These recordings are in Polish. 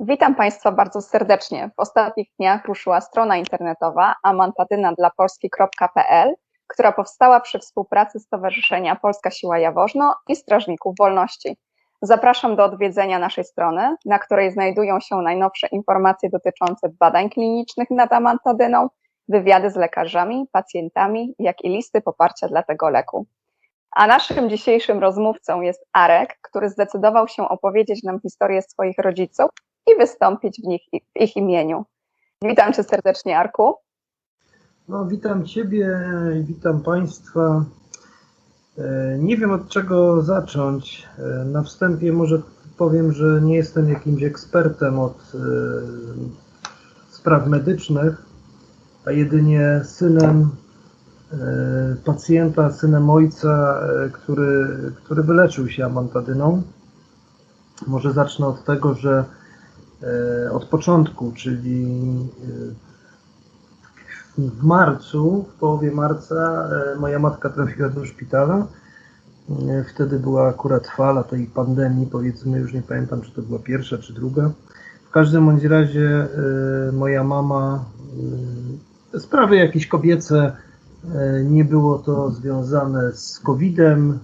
Witam Państwa bardzo serdecznie. W ostatnich dniach ruszyła strona internetowa amantadyna która powstała przy współpracy Stowarzyszenia Polska Siła Jaworzno i Strażników Wolności. Zapraszam do odwiedzenia naszej strony, na której znajdują się najnowsze informacje dotyczące badań klinicznych nad amantadyną, wywiady z lekarzami, pacjentami, jak i listy poparcia dla tego leku. A naszym dzisiejszym rozmówcą jest Arek, który zdecydował się opowiedzieć nam historię swoich rodziców i wystąpić w, nich, w ich imieniu. Witam Cię serdecznie, Arku. No, witam Ciebie, witam Państwa. E, Nie wiem od czego zacząć. E, Na wstępie może powiem, że nie jestem jakimś ekspertem od e, spraw medycznych, a jedynie synem pacjenta, synem ojca, który, który wyleczył się amantadyną. Może zacznę od tego, że od początku, czyli e, w marcu, w połowie marca, e, moja matka trafiła do szpitala. E, Wtedy była akurat fala tej pandemii, powiedzmy, już nie pamiętam, czy to była pierwsza, czy druga. W każdym bądź razie e, moja mama, e, sprawy jakieś kobiece, e, nie było to związane z COVID-em.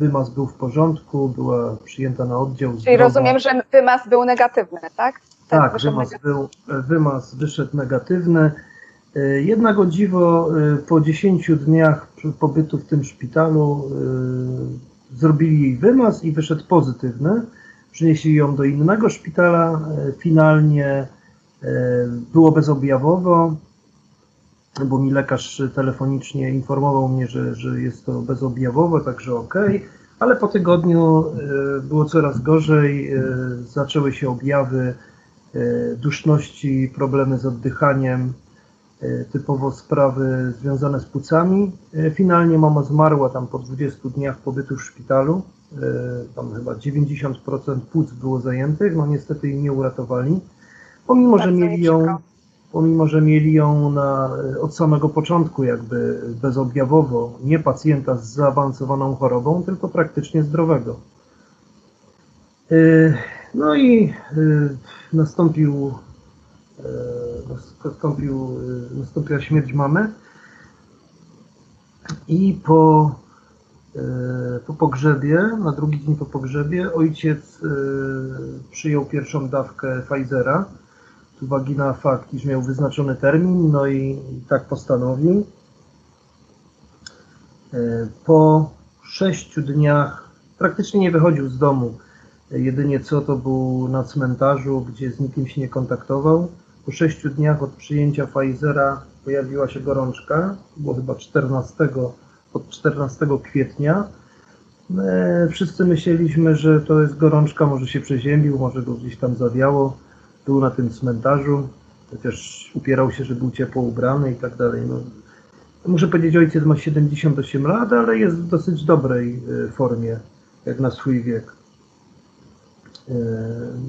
E, Wymaz był w porządku, była przyjęta na oddział. Czyli zdrowa. rozumiem, że wymaz był negatywny, tak? Ten Tak, wymaz, negatywny. był, wymaz wyszedł negatywny. E, Jednak o dziwo e, po 10 dniach pobytu w tym szpitalu e, zrobili jej wymaz i wyszedł pozytywny. Przynieśli ją do innego szpitala. E, Finalnie e, było bezobjawowo, bo mi lekarz telefonicznie informował mnie, że, że jest to bezobjawowe, także ok. Ale po tygodniu e, było coraz gorzej, e, zaczęły się objawy e, duszności, problemy z oddychaniem, typowo sprawy związane z płucami. Finalnie mama zmarła tam po 20 dniach pobytu w szpitalu. Tam chyba 90% płuc było zajętych, no niestety jej nie uratowali. Pomimo, że Bardzo mi mieli ją. Pomimo, że mieli ją na, od samego początku jakby bezobjawowo, nie pacjenta z zaawansowaną chorobą, tylko praktycznie zdrowego. E, No i e, nastąpił, e, nastąpił, e, nastąpiła śmierć mamy i po, e, po pogrzebie, na drugi dzień po pogrzebie, ojciec e, przyjął pierwszą dawkę Pfizera uwagi na fakt, iż miał wyznaczony termin, no i tak postanowił. E, Po sześciu dniach praktycznie nie wychodził z domu. Jedynie co to był na cmentarzu, gdzie z nikim się nie kontaktował. Po sześciu dniach od przyjęcia Pfizera pojawiła się gorączka, było chyba 14, od 14 kwietnia. E, Wszyscy myśleliśmy, że to jest gorączka, może się przeziębił, może go gdzieś tam zawiało. Był na tym cmentarzu, chociaż upierał się, że był ciepło ubrany i tak dalej. No, muszę powiedzieć, ojciec ma 78 lat, ale jest w dosyć dobrej e, formie, jak na swój wiek. E,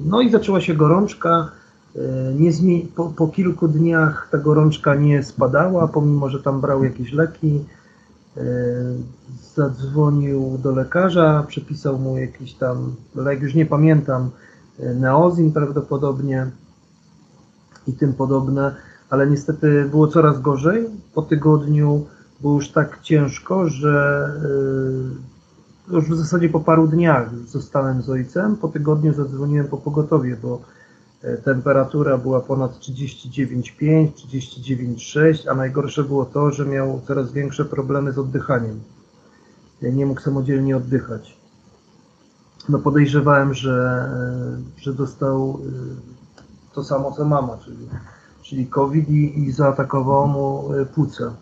No i zaczęła się gorączka. E, Nie po, po kilku dniach ta gorączka nie spadała, pomimo że tam brał jakieś leki. Zadzwonił do lekarza, przepisał mu jakiś tam lek, już nie pamiętam, neozin prawdopodobnie i tym podobne, ale niestety było coraz gorzej. Po tygodniu było już tak ciężko, że e, już w zasadzie po paru dniach zostałem z ojcem. Po tygodniu zadzwoniłem po pogotowie, bo e, temperatura była ponad 39,5, 39,6, a najgorsze było to, że miał coraz większe problemy z oddychaniem. Nie mógł samodzielnie oddychać. No podejrzewałem, że, e, że dostał e, to samo co mama, czyli, czyli COVID i, i zaatakowało mu e, płuca.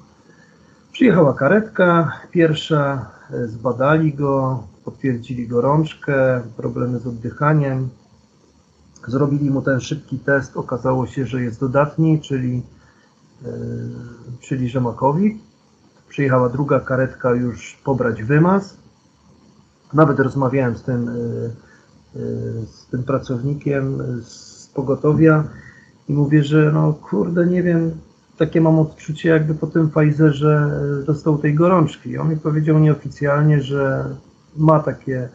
Przyjechała karetka pierwsza, zbadali go, potwierdzili gorączkę, problemy z oddychaniem. Zrobili mu ten szybki test, okazało się, że jest dodatni, czyli, czyli że ma COVID. Przyjechała druga karetka już pobrać wymaz. Nawet rozmawiałem z tym, e, e, z tym pracownikiem z pogotowia i mówię, że no kurde, nie wiem, takie mam odczucie, jakby po tym Pfizerze e, dostał tej gorączki. On mi powiedział nieoficjalnie, że ma takie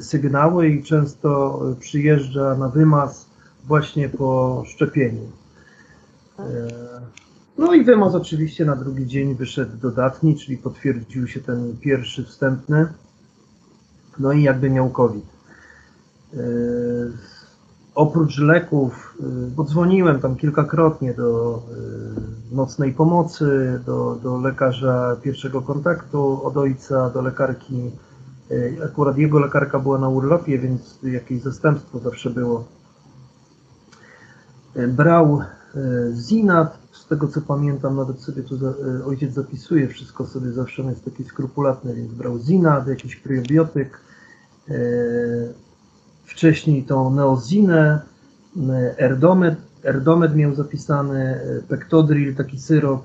sygnały i często przyjeżdża na wymaz właśnie po szczepieniu. No i wymaz oczywiście na drugi dzień wyszedł dodatni, czyli potwierdził się ten pierwszy wstępny. No i jakby miał COVID. E, Oprócz leków, y, bo dzwoniłem tam kilkakrotnie do y, nocnej pomocy, do, do lekarza pierwszego kontaktu od ojca, do lekarki. Akurat jego lekarka była na urlopie, więc jakieś zastępstwo zawsze było. Brał Zinat, z tego co pamiętam, nawet sobie tu za, y, ojciec zapisuje wszystko sobie, zawsze on jest taki skrupulatny, więc brał Zinat, jakiś probiotyk. y, Wcześniej tą neozinę, y, erdomet, erdomet miał zapisany, y, pektodril, taki syrop.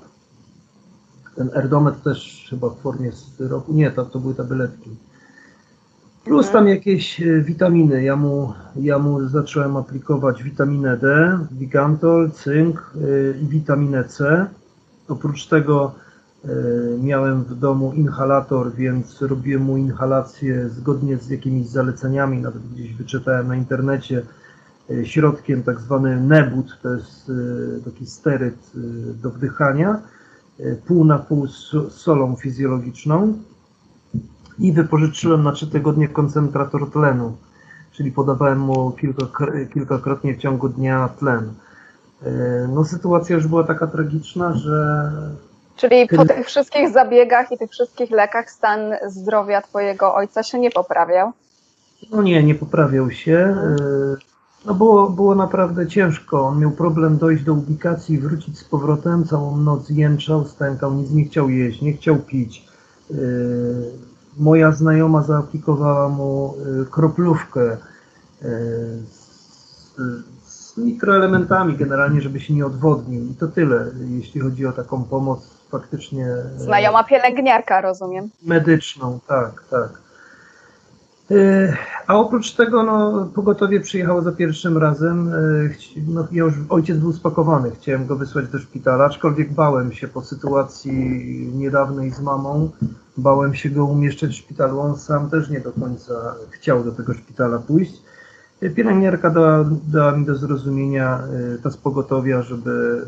Ten erdomet też chyba w formie syropu, nie, to, to były tabletki. Plus tam jakieś y, witaminy. Ja mu, ja mu zacząłem aplikować witaminę D, Vigantol, cynk y, i witaminę C. Oprócz tego y, miałem w domu inhalator, więc robiłem mu inhalację zgodnie z jakimiś zaleceniami, nawet gdzieś wyczytałem na internecie środkiem tak zwany Nebut, to jest taki steryt do wdychania, pół na pół z solą fizjologiczną i wypożyczyłem na trzy tygodnie koncentrator tlenu, czyli podawałem mu kilkakr- kilkakrotnie w ciągu dnia tlen. E, No sytuacja już była taka tragiczna, że Czyli po tych wszystkich zabiegach i tych wszystkich lekach stan zdrowia twojego ojca się nie poprawiał. no nie, nie poprawiał się. E, No było, było naprawdę ciężko. On miał problem dojść do ubikacji, wrócić z powrotem. Całą noc jęczał, stękał, nic nie chciał jeść, nie chciał pić. Moja znajoma zaaplikowała mu e, kroplówkę e, z, z mikroelementami generalnie, żeby się nie odwodnił. I to tyle, jeśli chodzi o taką pomoc faktycznie e, Znajoma pielęgniarka, rozumiem. medyczną, tak, tak. E, A oprócz tego, no, pogotowie przyjechało za pierwszym razem. e, No, ja już, ojciec był spakowany, chciałem go wysłać do szpitala, aczkolwiek bałem się po sytuacji niedawnej z mamą. Bałem się go umieszczać w szpitalu. On sam też nie do końca chciał do tego szpitala pójść. E, Pielęgniarka dała, dała mi do zrozumienia, ta z pogotowia, żeby,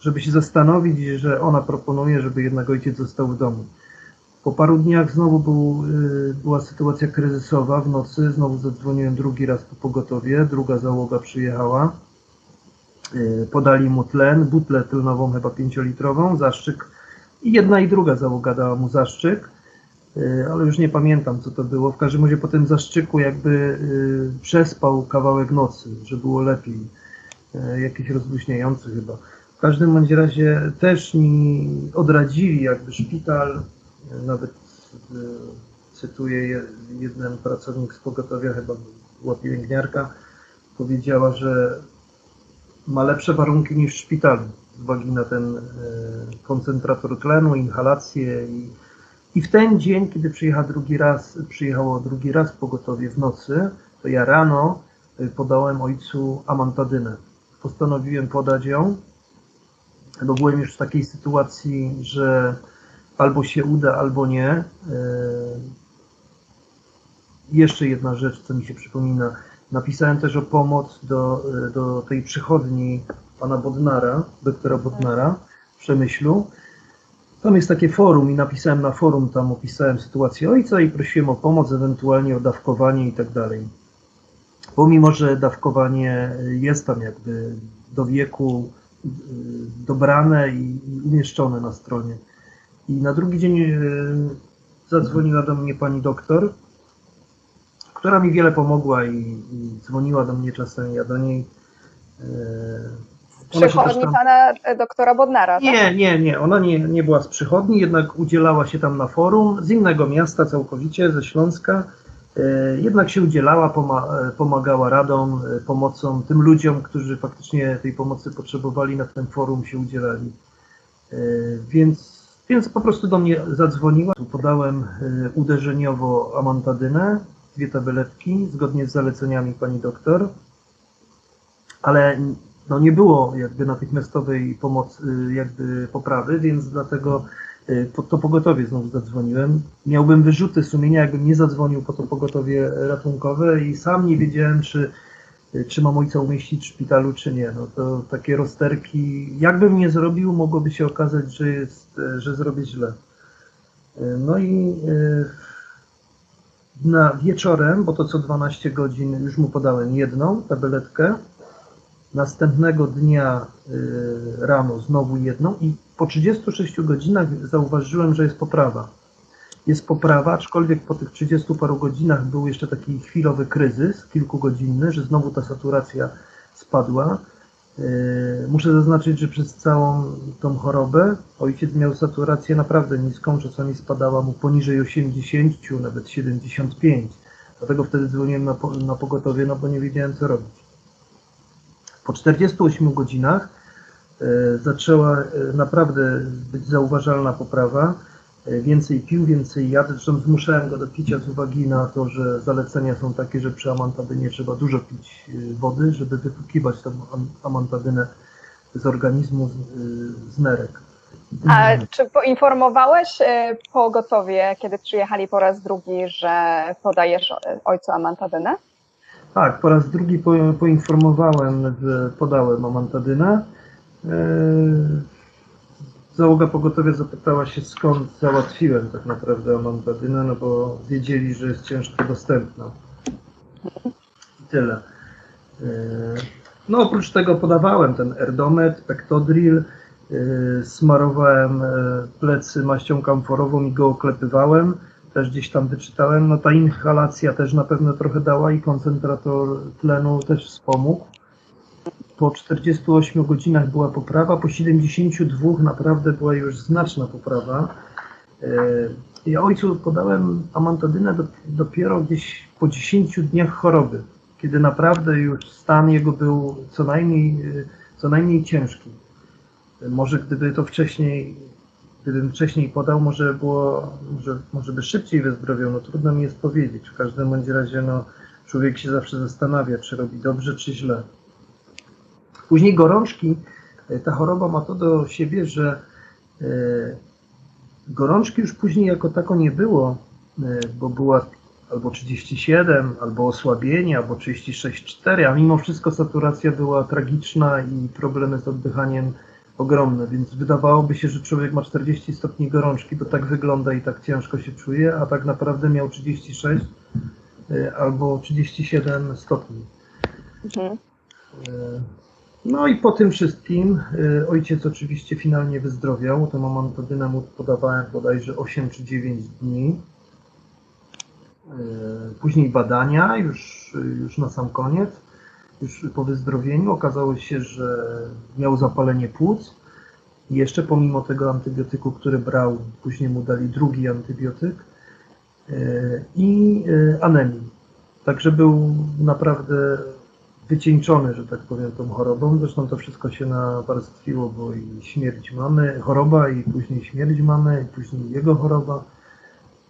żeby się zastanowić, że ona proponuje, żeby jednak ojciec został w domu. Po paru dniach znowu był, y, była sytuacja kryzysowa w nocy. Znowu zadzwoniłem drugi raz po pogotowie. Druga załoga przyjechała. Y, Podali mu tlen, butlę tlenową, chyba pięciolitrową, zaszczyk. I jedna i druga załoga dała mu zaszczyk, y, ale już nie pamiętam co to było. W każdym razie po tym zaszczyku jakby przespał kawałek nocy, że było lepiej. Jakiś rozluźniający chyba. W każdym bądź razie też mi odradzili jakby szpital, nawet y, cytuję je- jeden pracownik z pogotowia, chyba była pielęgniarka, powiedziała, że ma lepsze warunki niż w szpitalu z uwagi na ten y, koncentrator tlenu, inhalację i, i w ten dzień, kiedy przyjechał drugi raz, przyjechało drugi raz pogotowie w nocy, to ja rano y, podałem ojcu amantadynę. Postanowiłem podać ją, bo byłem już w takiej sytuacji, że albo się uda, albo nie. E, Jeszcze jedna rzecz, co mi się przypomina. Napisałem też o pomoc do, e, do tej przychodni pana Bodnara, doktora Bodnara w Przemyślu. Tam jest takie forum i napisałem na forum, tam opisałem sytuację ojca i prosiłem o pomoc, ewentualnie o dawkowanie i tak dalej. Pomimo, że dawkowanie jest tam jakby do wieku y, dobrane i umieszczone na stronie. I na drugi dzień e, zadzwoniła do mnie pani doktor, która mi wiele pomogła i, i dzwoniła do mnie czasem, ja do niej. też Przychodni tam- pana e, doktora Bodnara, tak? Nie, nie, nie, ona nie, nie była z przychodni, jednak udzielała się tam na forum z innego miasta całkowicie, ze Śląska. Jednak się udzielała, poma- pomagała radą, e, pomocą tym ludziom, którzy faktycznie tej pomocy potrzebowali, na tym forum się udzielali. Więc, więc po prostu do mnie zadzwoniła. Tu Podałem e, uderzeniowo amantadynę, dwie tabletki, zgodnie z zaleceniami pani doktor, ale no nie było jakby natychmiastowej pomocy, jakby poprawy, więc dlatego y, to pogotowie znowu zadzwoniłem. Miałbym wyrzuty sumienia, jakbym nie zadzwonił po to pogotowie ratunkowe i sam nie wiedziałem, czy, y, czy mam ojca umieścić w szpitalu, czy nie. No to takie rozterki, jakbym nie zrobił, mogłoby się okazać, że, jest, y, że zrobię źle. Y, No i y, na wieczorem, bo to co 12 godzin już mu podałem jedną tabletkę, następnego dnia y, rano znowu jedną i po 36 godzinach zauważyłem, że jest poprawa. Jest poprawa, aczkolwiek po tych 30 paru godzinach był jeszcze taki chwilowy kryzys, kilkugodzinny, że znowu ta saturacja spadła. Y, Muszę zaznaczyć, że przez całą tą chorobę ojciec miał saturację naprawdę niską, czasami spadała mu poniżej 80, nawet 75. Dlatego wtedy dzwoniłem na, na pogotowie, no bo nie wiedziałem co robić. Po 48 godzinach e, zaczęła e, naprawdę być zauważalna poprawa. Więcej pił, więcej jadł. Zresztą zmuszałem go do picia z uwagi na to, że zalecenia są takie, że przy amantadynie trzeba dużo pić e, wody, żeby wypłukiwać tą am- amantadynę z organizmu, z, e, z nerek. A czy poinformowałeś e, pogotowie, kiedy przyjechali po raz drugi, że podajesz ojcu amantadynę? Tak, po raz drugi po, poinformowałem, że podałem amantadynę. Załoga pogotowia zapytała się skąd załatwiłem tak naprawdę amantadynę, no bo wiedzieli, że jest ciężko dostępna. I tyle. Eee, No oprócz tego podawałem ten Erdomet, Pectodril, eee, smarowałem e, plecy maścią kamforową i go oklepywałem też gdzieś tam wyczytałem, no ta inhalacja też na pewno trochę dała i koncentrator tlenu też wspomógł. Po 48 godzinach była poprawa, po 72 naprawdę była już znaczna poprawa. E, Ja ojcu podałem amantadynę do, dopiero gdzieś po 10 dniach choroby, kiedy naprawdę już stan jego był co najmniej, e, co najmniej ciężki. E, Może gdyby to wcześniej gdybym wcześniej podał, może było, może, może by szybciej wyzdrowiał, no trudno mi jest powiedzieć. W każdym bądź razie, no, człowiek się zawsze zastanawia, czy robi dobrze, czy źle. Później gorączki, e, ta choroba ma to do siebie, że e, gorączki już później jako tako nie było, e, bo była albo 37, albo osłabienie, albo 36,4, a mimo wszystko saturacja była tragiczna i problemy z oddychaniem ogromne, więc wydawałoby się, że człowiek ma 40 stopni gorączki, bo tak wygląda i tak ciężko się czuje, a tak naprawdę miał 36 y, albo 37 stopni. Mhm. No i po tym wszystkim y, ojciec oczywiście finalnie wyzdrowiał. Tę amantadynę mu podawałem bodajże 8 czy 9 dni. Y, Później badania, już, już na sam koniec, już po wyzdrowieniu okazało się, że miał zapalenie płuc. Jeszcze pomimo tego antybiotyku, który brał, później mu dali drugi antybiotyk y, i anemię. Także był naprawdę wycieńczony, że tak powiem, tą chorobą. Zresztą to wszystko się nawarstwiło, bo i śmierć mamy, choroba i później śmierć mamy, i później jego choroba.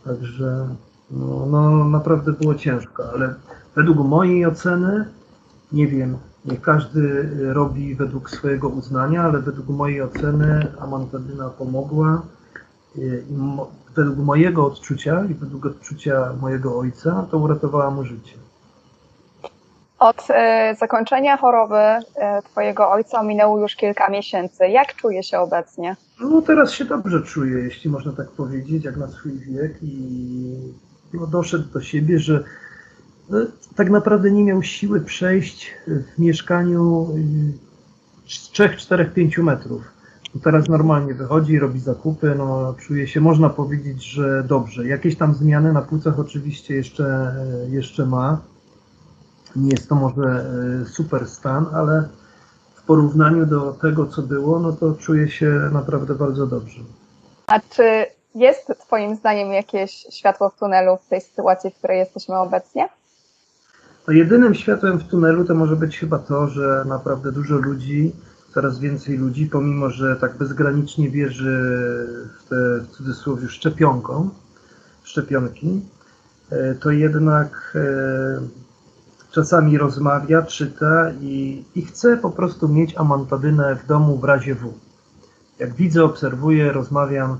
Także no, no naprawdę było ciężko, ale według mojej oceny, nie wiem, nie każdy robi według swojego uznania, ale według mojej oceny amantadyna pomogła i i według mojego odczucia i według odczucia mojego ojca to uratowała mu życie. Od e, zakończenia choroby e, twojego ojca minęło już kilka miesięcy. Jak czuje się obecnie? No teraz się dobrze czuję, jeśli można tak powiedzieć, jak na swój wiek i no, doszedł do siebie, że no, tak naprawdę nie miał siły przejść w mieszkaniu y, z 3, 4, 5 metrów. No, teraz normalnie wychodzi, robi zakupy, no czuje się, można powiedzieć, że dobrze. Jakieś tam zmiany na płucach oczywiście jeszcze, jeszcze ma. Nie jest to może y, super stan, ale w porównaniu do tego, co było, no to czuję się naprawdę bardzo dobrze. A czy jest twoim zdaniem jakieś światło w tunelu w tej sytuacji, w której jesteśmy obecnie? No jedynym światłem w tunelu to może być chyba to, że naprawdę dużo ludzi, coraz więcej ludzi, pomimo że tak bezgranicznie wierzy w te w cudzysłowie szczepionką, szczepionki, e, to jednak e, czasami rozmawia, czyta i, i chce po prostu mieć amantadynę w domu w razie W. Jak widzę, obserwuję, rozmawiam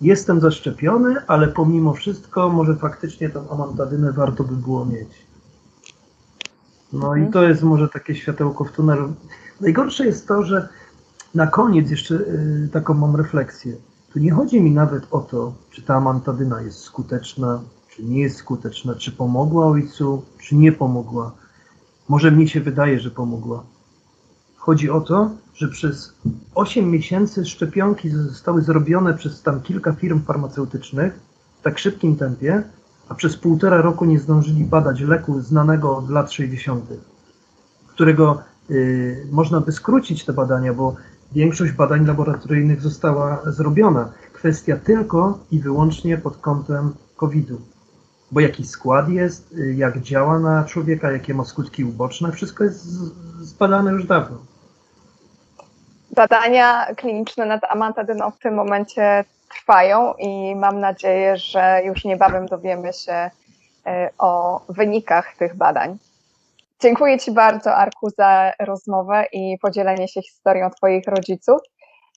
jestem zaszczepiony, ale pomimo wszystko może faktycznie tą amantadynę warto by było mieć. No Mhm. i to jest może takie światełko w tunelu. Najgorsze jest to, że na koniec jeszcze y, taką mam refleksję. Tu nie chodzi mi nawet o to, czy ta amantadyna jest skuteczna, czy nie jest skuteczna, czy pomogła ojcu, czy nie pomogła. Może mnie się wydaje, że pomogła. Chodzi o to, że przez 8 miesięcy szczepionki zostały zrobione przez tam kilka firm farmaceutycznych w tak szybkim tempie, a przez półtora roku nie zdążyli badać leku znanego od lat 60., którego y, można by skrócić te badania, bo większość badań laboratoryjnych została zrobiona. Kwestia tylko i wyłącznie pod kątem COVID-u. Bo jaki skład jest, y, jak działa na człowieka, jakie ma skutki uboczne, wszystko jest zbadane już dawno. Badania kliniczne nad amantadyną w tym momencie trwają i mam nadzieję, że już niebawem dowiemy się e, o wynikach tych badań. Dziękuję Ci bardzo, Arku, za rozmowę i podzielenie się historią Twoich rodziców.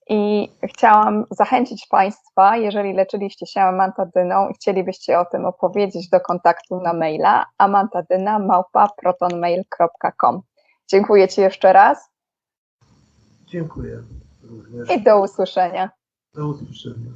I chciałam zachęcić Państwa, jeżeli leczyliście się amantadyną i chcielibyście o tym opowiedzieć, do kontaktu na maila amantadyna.protonmail.com. Dziękuję Ci jeszcze raz Dziękuję również. i do usłyszenia. Do usłyszenia.